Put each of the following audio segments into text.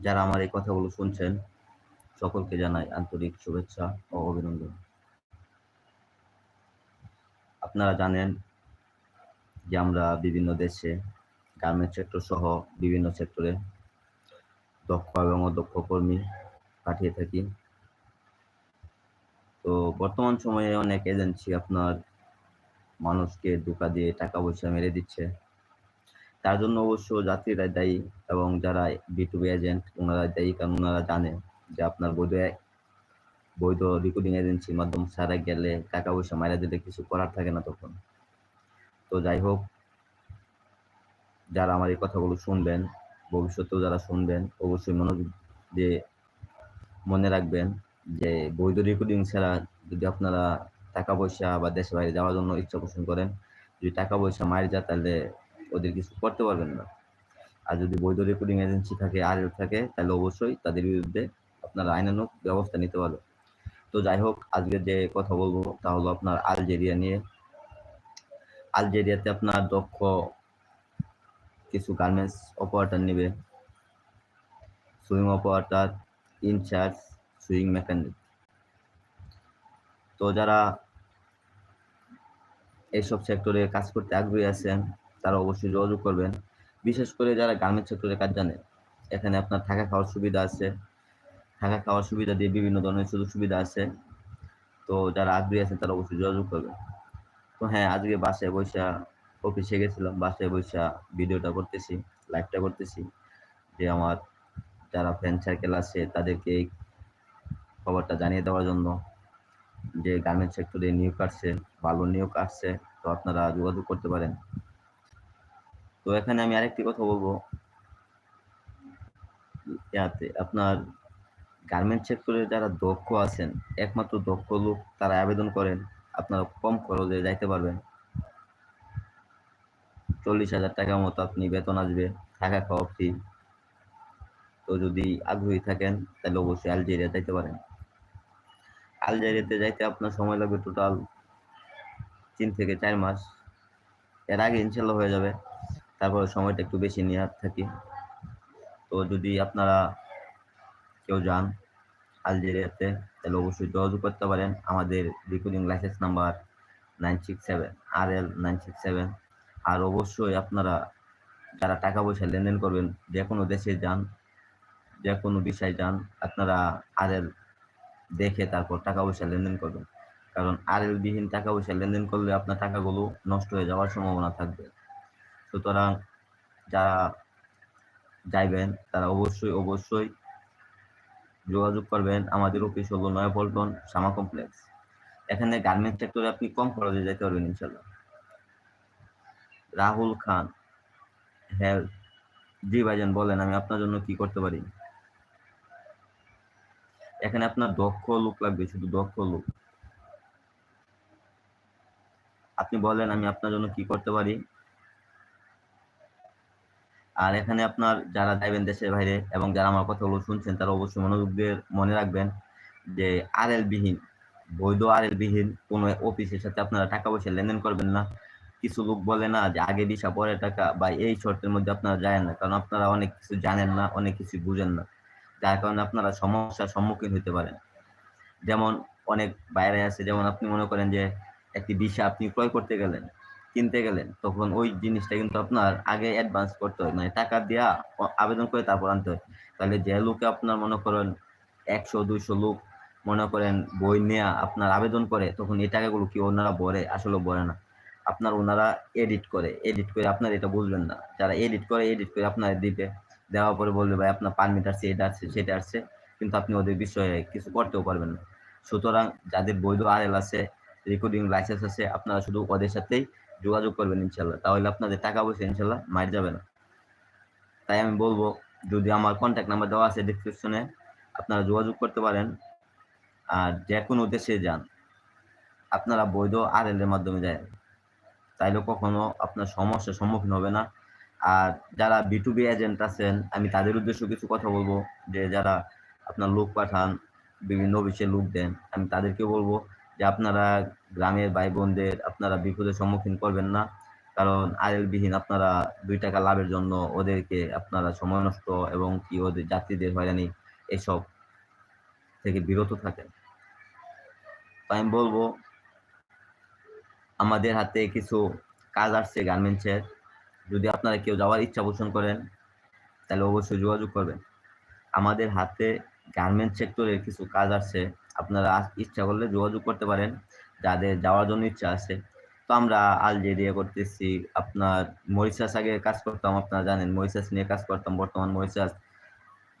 যারা আমার এই কথাগুলো শুনছেন, সকলকে জানাই আন্তরিক শুভেচ্ছা ও অভিনন্দন। আপনারা জানেন যে আমরা বিভিন্ন দেশে গার্মেন্টস সেক্টর সহ বিভিন্ন সেক্টরে দক্ষ এবং অদক্ষ কর্মী পাঠিয়ে থাকি। তো বর্তমান সময়ে অনেক এজেন্সি আপনার মানুষকে ধোকা দিয়ে টাকা পয়সা মেরে দিচ্ছে। তার জন্য অবশ্য যাত্রীরা দায়ী এবং যারা বিটুবি এজেন্ট ওনারা দায়ী। কারণ ওনারা জানে যে আপনার বৈধ বৈধ রিক্রুটিং এজেন্সির মাধ্যমে সারা গেলে টাকা পয়সা মারা দিলে কিছু করার থাকে না তখন। তো যাই হোক, যারা আমার এই কথাগুলো শুনবেন, ভবিষ্যতেও যারা শুনবেন, অবশ্যই মনোযোগ দিয়ে মনে রাখবেন যে বৈধ রিক্রুটিং ছাড়া যদি আপনারা টাকা পয়সা বা দেশের বাইরে যাওয়ার জন্য ইচ্ছা পোষণ করেন, যদি টাকা পয়সা মায়ের যায় তাহলে ওদের কিছু করতে পারবেন না। আর যদি বৈধ রেকর্ডিং এজেন্সি থাকে আর থাকে, তাহলে অবশ্যই তাদের বিরুদ্ধে আপনারা আইনানুক ব্যবস্থা নিতে পারবে তো যাই হোক, আজকে যে কথা বলব তা হলো আপনার আলজেরিয়া নিয়ে। আলজেরিয়াতে আপনার দক্ষ কিছু গার্মেন্টস অপারেটার নেবে। Sewing operator in charge sewing mechanic তো যারা এইসব সেক্টরে কাজ করতে আগ্রহী আছেন তারা অবশ্যই যোগাযোগ করবেন। বিশেষ করে যারা গার্মেন্টস সেক্টরে কাজ জানে এখানে আপনার থাকা খাওয়ার সুবিধা আছে। থাকা খাওয়ার সুবিধা দিয়ে বিভিন্ন ধরনের সুযোগ সুবিধা আছে। তো যারা আগ্রহী আছেন, তারা অবশ্যই যোগাযোগ করবেন। তো হ্যাঁ আজকে বাসায় বৈশা অফিসে গেছিলাম, বাসায় বৈশা ভিডিওটা করতেছি, লাইভটা করতেছি যে আমার যারা ফ্রেন্ড সার্কেল আছে, তাদেরকে এই খবরটা জানিয়ে দেওয়ার জন্য যে গার্মেন্টস সেক্টরে নিয়োগ আসছে, ভালো নিয়োগ আসছে। তো আপনারা যোগাযোগ করতে পারেন। তো এখানে আমি আরেকটি কথা বলব। ইয়াতে আপনার গার্মেন্ট সেক্টরে যারা দক্ষ আছেন, একমাত্র দক্ষ লোক তারা আবেদন করেন, আপনারা কম খরচে যাইতে পারবেন। চল্লিশ হাজার টাকার মতো আপনি বেতন আসবে, থাকা খাওয়া ফ্রি তো যদি আগ্রহী থাকেন, তাহলে অবশ্যই আলজেরিয়া যাইতে পারেন। আলজেরিয়াতে যাইতে আপনার সময় লাগবে টোটাল তিন থেকে চার মাস। এর আগে ইনশাল্লাহ হয়ে যাবে। তারপরে সময়টা একটু বেশি নিয়ে থাকি। তো যদি আপনারা কেউ যান আলজেরিয়াতে, তাহলে অবশ্যই যোগাযোগ করতে পারেন। আমাদের recording licence number nine six seven R L nine six seven আর অবশ্যই আপনারা যারা টাকা পয়সা লেনদেন করবেন, যে কোনো দেশে যান, যে কোনো বিষয়ে যান, আপনারা আর এল দেখে তারপর টাকা পয়সা লেনদেন করবেন। কারণ আর এল বিহীন টাকা পয়সা লেনদেন করলে আপনার টাকাগুলো নষ্ট হয়ে যাওয়ার সম্ভাবনা থাকবে। সুতরাং যারা যাইবেন, তারা অবশ্যই অবশ্যই যোগাযোগ করবেন আমাদের অফিস হলো নয়াপল্টন শামা কমপ্লেক্স এখানে গার্মেন্ট সেক্টরে আপনি কম খরচে যেতে পারবেন ইনশাল্লাহ রাহুল খান হেলথ জি ভাইজান বলেন, আমি আপনার জন্য কি করতে পারি? এখানে আপনার দক্ষ লোক লাগবে, শুধু দক্ষ লোক। আপনি বলেন, আমি আপনার জন্য কি করতে পারি? আর এখানে আপনার যারা যাইবেন দেশের বাইরে এবং যারা আমার কথাগুলো শুনছেন, তারা অবশ্যই মনোযোগ দিয়ে মনে রাখবেন যে আর এল বিহীন বৈধ আর এল বিহীন কোনো অফিসের সাথে আপনারা টাকা পয়সা লেনদেন করবেন না। কিছু লোক বলে না যে আগে দিশা পরে টাকা বা এই শর্তের মধ্যে আপনারা যায় না, কারণ আপনারা অনেক কিছু জানেন না, অনেক কিছু বুঝেন না। যার কারণে আপনারা সমস্যার সম্মুখীন হতে পারেন। যেমন অনেক বাইরে আছে, যেমন আপনি মনে করেন যে একটি দিশা আপনি ক্রয় করতে গেলেন। কিনতে গেলেন, তখন ওই জিনিসটা কিন্তু আপনার আগে অ্যাডভান্স করতে হয়। মানে টাকা দেওয়া আবেদন করে তারপর আনতে হয়। তাহলে যে লোকে আপনার মনে করেন একশো, দুইশো লোক মনে করেন বই নেয়া আপনার আবেদন করে, তখন এই টাকাগুলো কি ওনারা ভরে? আসলে ভরে না। আপনার ওনারা এডিট করে এডিট করে আপনার এটা বুঝবেন না। যারা এডিট করে এডিট করে আপনার দিবে। দেওয়ার পরে বলবে, ভাই, আপনার পারমিট আসছে এটা আসছে সেটা আসছে কিন্তু আপনি ওদের বিষয়ে কিছু করতেও পারবেন না। সুতরাং যাদের বৈধ আর এল আছে রেকর্ডিং লাইসেন্স আছে, আপনারা শুধু ওদের সাথেই যোগাযোগ করবেন ইনশাল্লাহ। তাহলে আপনাদের টাকা পয়সা ইনশাল্লাহ মার যাবে না। তাই আমি বলব, যদি আমার কন্ট্যাক্ট নাম্বার দেওয়া আছে ডিসক্রিপশনে আপনারা যোগাযোগ করতে পারেন। আর যে কোনো দেশে যান, আপনারা বৈধ আর এর মাধ্যমে যায়। তাইলে কখনো আপনার সমস্যার সম্মুখীন হবে না। আর যারা বি টু বি এজেন্ট আছেন, আমি তাদের উদ্দেশ্যে কিছু কথা বলব। যে যারা আপনার লোক পাঠান, বিভিন্ন অফিসে লোক দেন, আমি তাদেরকে বলব যে আপনারা গ্রামের ভাই বোনদের আপনারা বিপদের সম্মুখীন করবেন না। কারণ আরএল বিহীন আপনারা দুই টাকা লাভের জন্য ওদেরকে আপনারা সময় নষ্ট এবং কি ওদের যাত্রীদের হয়রানি এসব থেকে বিরত থাকেন। আমি বলব, আমাদের হাতে কিছু কাজ আসছে গার্মেন্টসের। যদি আপনারা কেউ যাওয়ার ইচ্ছা পোষণ করেন, তাহলে অবশ্যই যোগাযোগ করবেন। আমাদের হাতে গার্মেন্টস সেক্টরের কিছু কাজ আছে আপনারা ইচ্ছা করলে যোগাযোগ করতে পারেন, যাদের যাওয়ার জন্য ইচ্ছা আছে। তো আমরা আলজেরিয়া করতেছি, আপনার মরিশাস আগে কাজ করতাম, আপনারা জানেন, মরিশাস নিয়ে কাজ করতাম, বর্তমান মরিশাস।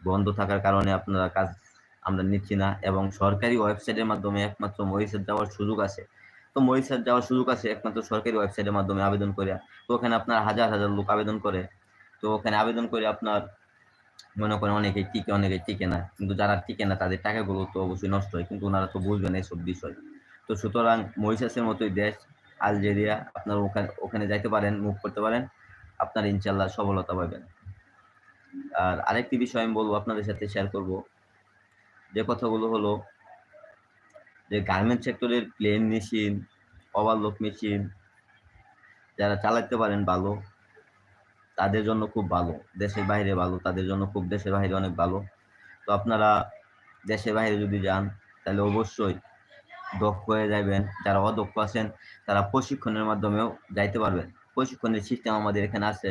বন্ধ থাকার কারণে আপনারা কাজ আমরা নিচ্ছি না এবং সরকারি ওয়েবসাইটের মাধ্যমে একমাত্র মরিশাস যাওয়ার সুযোগ আছে। তো মরিশাস যাওয়ার সুযোগ আছে একমাত্র সরকারি ওয়েবসাইটের মাধ্যমে আবেদন করে তো ওখানে আপনার হাজার হাজার লোক আবেদন করে। তো ওখানে আবেদন করে আপনার মনে করেন অনেকে টিকে অনেকে টিকে না। কিন্তু যারা টিকে না, তাদের টাকাগুলো তো অবশ্যই নষ্ট হয়। কিন্তু ওনারা তো বুঝবেন এইসব বিষয়। তো সুতরাং মরিশাসের মতোই দেশ, আলজেরিয়া, আপনার ওখানে ওখানে যাইতে পারেন মুভ করতে পারেন। আপনার ইনশাল্লাহ সফলতা পাবেন। আর আরেকটি বিষয় আমি বলব আপনাদের সাথে শেয়ার করব। যে কথাগুলো হলো যে গার্মেন্ট সেক্টরের প্লেন মেশিন ওভারলোক মেশিন যারা চালাতে পারেন ভালো তাদের জন্য খুব ভালো। দেশের বাইরে ভালো, তাদের জন্য খুব দেশের বাইরে অনেক ভালো। তো আপনারা দেশের বাইরে যদি যান, তাহলে অবশ্যই দক্ষ হয়ে যাবেন। যারা অদক্ষ আছেন, তারা প্রশিক্ষণের মাধ্যমেও যাইতে পারবেন। প্রশিক্ষণের সিস্টেম আমাদের এখানে আছে।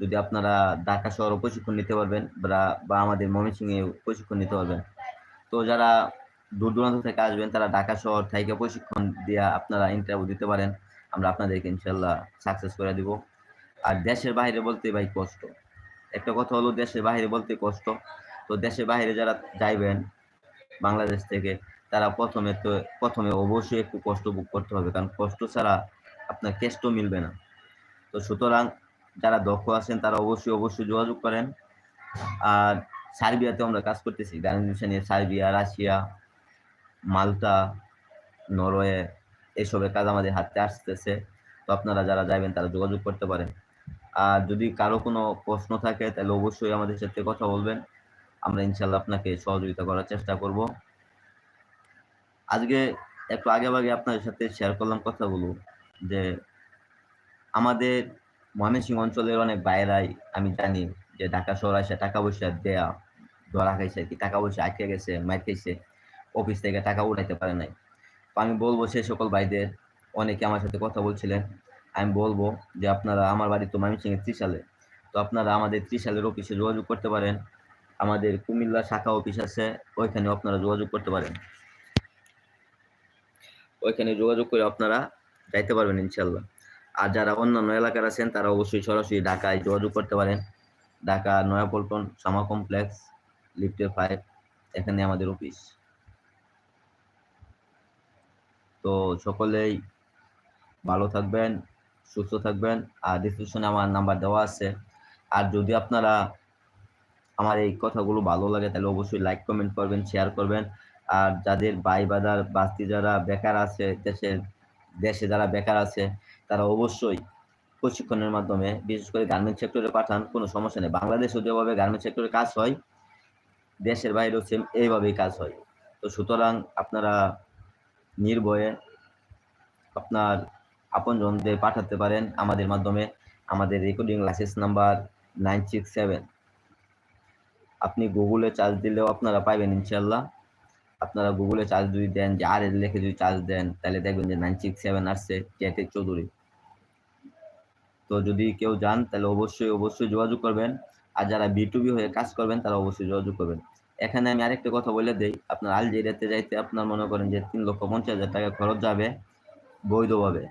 যদি আপনারা ঢাকা শহরও প্রশিক্ষণ নিতে পারবেন, বা আমাদের ময়মনসিংহে প্রশিক্ষণ নিতে পারবেন। তো যারা দূর দূরান্ত থেকে আসবেন, তারা ঢাকা শহর থেকে প্রশিক্ষণ দিয়ে আপনারা ইন্টারভিউ দিতে পারেন। আমরা আপনাদেরকে ইনশাল্লাহ সাকসেস করে দিব। আর দেশের বাইরে বলতে ভাই কষ্ট। একটা কথা হলো দেশের বাইরে বলতে কষ্ট। তো দেশের বাইরে যারা যাইবেন বাংলাদেশ থেকে, তারা প্রথমে তো, প্রথমে অবশ্যই একটু কষ্ট ভোগ করতে হবে। কারণ কষ্ট ছাড়া আপনার কেষ্ট মিলবে না। তো সুতরাং যারা দক্ষ আছেন, তারা অবশ্যই অবশ্যই যোগাযোগ করেন। আর সার্বিয়াতে আমরা কাজ করতেছি। গার্মেন্টেশনে সার্বিয়া, রাশিয়া, মাল্টা, নরওয়ে এইসবের কাজ আমাদের হাতে আসতেছে। তো আপনারা যারা যাবেন তারা যোগাযোগ করতে পারেন। আর যদি কারও কোনো প্রশ্ন থাকে, তাহলে অবশ্যই আমাদের সাথে কথা বলবেন। আমরা ইনশাল্লাহ আপনাকে সহযোগিতা করার চেষ্টা করব। আজকে একটু আগে আগে আপনাদের সাথে শেয়ার করলাম কথাগুলো, যে আমাদের ময়মনসিংহ অঞ্চলের অনেক বাইরাই, আমি জানি যে ঢাকা শহর আসে টাকা পয়সা দেয়া, ধরা খাইছে কি, টাকা পয়সা আটকে গেছে, মাইর খাইছে অফিস থেকে টাকা উঠাইতে পারে নাই। তো আমি বলব সেই সকল ভাইদের, অনেকে আমার সাথে কথা বলছিলেন আমি বলব যে আপনারা, আমার বাড়ি তো ময়মনসিংহের ত্রিশালে। তো আপনারা আমাদের ত্রিশালের অফিসে যোগাযোগ করতে পারেন। আমাদের কুমিল্লা শাখা অফিস আছে, ওইখানেও আপনারা যোগাযোগ করতে পারেন। ওইখানে যোগাযোগ করে আপনারা যাইতে পারবেন ইনশাল্লাহ আর যারা অন্যান্য এলাকার আছেন, তারা অবশ্যই সরাসরি ঢাকায় যোগাযোগ করতে পারেন। ঢাকা নয়াপল্টন সামা কমপ্লেক্স, লিফটের ফাইভ এখানে আমাদের অফিস তো সকলেই ভালো থাকবেন সুস্থ থাকবেন। আর ডিসক্রিপশনে আমার নাম্বার দেওয়া আছে। আর যদি আপনারা আমার এই কথাগুলো ভালো লাগে, তাহলে অবশ্যই লাইক কমেন্ট করবেন শেয়ার করবেন। আর যাদের ভাই বাদার বাস্তি যারা বেকার আছে দেশের দেশে যারা বেকার আছে, তারা অবশ্যই প্রশিক্ষণের মাধ্যমে, বিশেষ করে গার্মেন্ট সেক্টরে পাঠান, কোনো সমস্যা নেই। বাংলাদেশেও যেভাবে গার্মেন্ট সেক্টরে কাজ হয়, দেশের বাইরেও সেম এইভাবেই কাজ হয়। তো সুতরাং আপনারা নির্ভয়ে আপনার আপনজনদের পাঠাতে পারেন আমাদের মাধ্যমে। আমাদের recording licence number nine six seven আপনি গুগলে চার্জ দিলেও আপনারা পাইবেন ইনশাল্লাহ আপনারা গুগলে চার্জ যদি দেন, যে আর লেখে যদি চার্জ দেন, তাহলে দেখবেন যে নাইন সিক্স সেভেন আসছে টেটে চৌধুরী। তো যদি কেউ যান, তাহলে অবশ্যই অবশ্যই যোগাযোগ করবেন। আর যারা বি টু বি হয়ে কাজ করবেন, তারা অবশ্যই যোগাযোগ করবেন। এখানে আমি আরেকটা কথা বলে দিই, আপনার আলজেরিয়াতে যাইতে আপনার মনে করেন যে তিন লক্ষ পঞ্চাশ হাজার টাকা খরচ যাবে বৈধভাবে।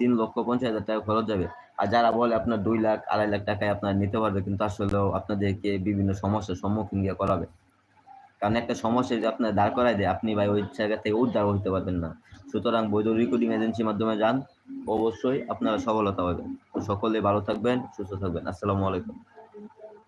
তিন লক্ষ পঞ্চাশ হাজার টাকা খরচ যাবে। আর যারা বলে আপনার দুই লাখ, আড়াই লাখ টাকায় আপনার নিতে পারবে, কিন্তু আসলেও আপনাদেরকে বিভিন্ন সমস্যার সম্মুখীন গিয়ে করাবে। কারণ একটা সমস্যা যদি আপনার দাঁড় করাই দেয়, আপনি ভাই ওই জায়গা থেকে উদ্ধার হইতে পারবেন না। সুতরাং বৈধ রিকুডিং এজেন্সির মাধ্যমে যান, অবশ্যই আপনারা সফলতা পাবেন। সকলে ভালো থাকবেন, সুস্থ থাকবেন। আসসালামু আলাইকুম।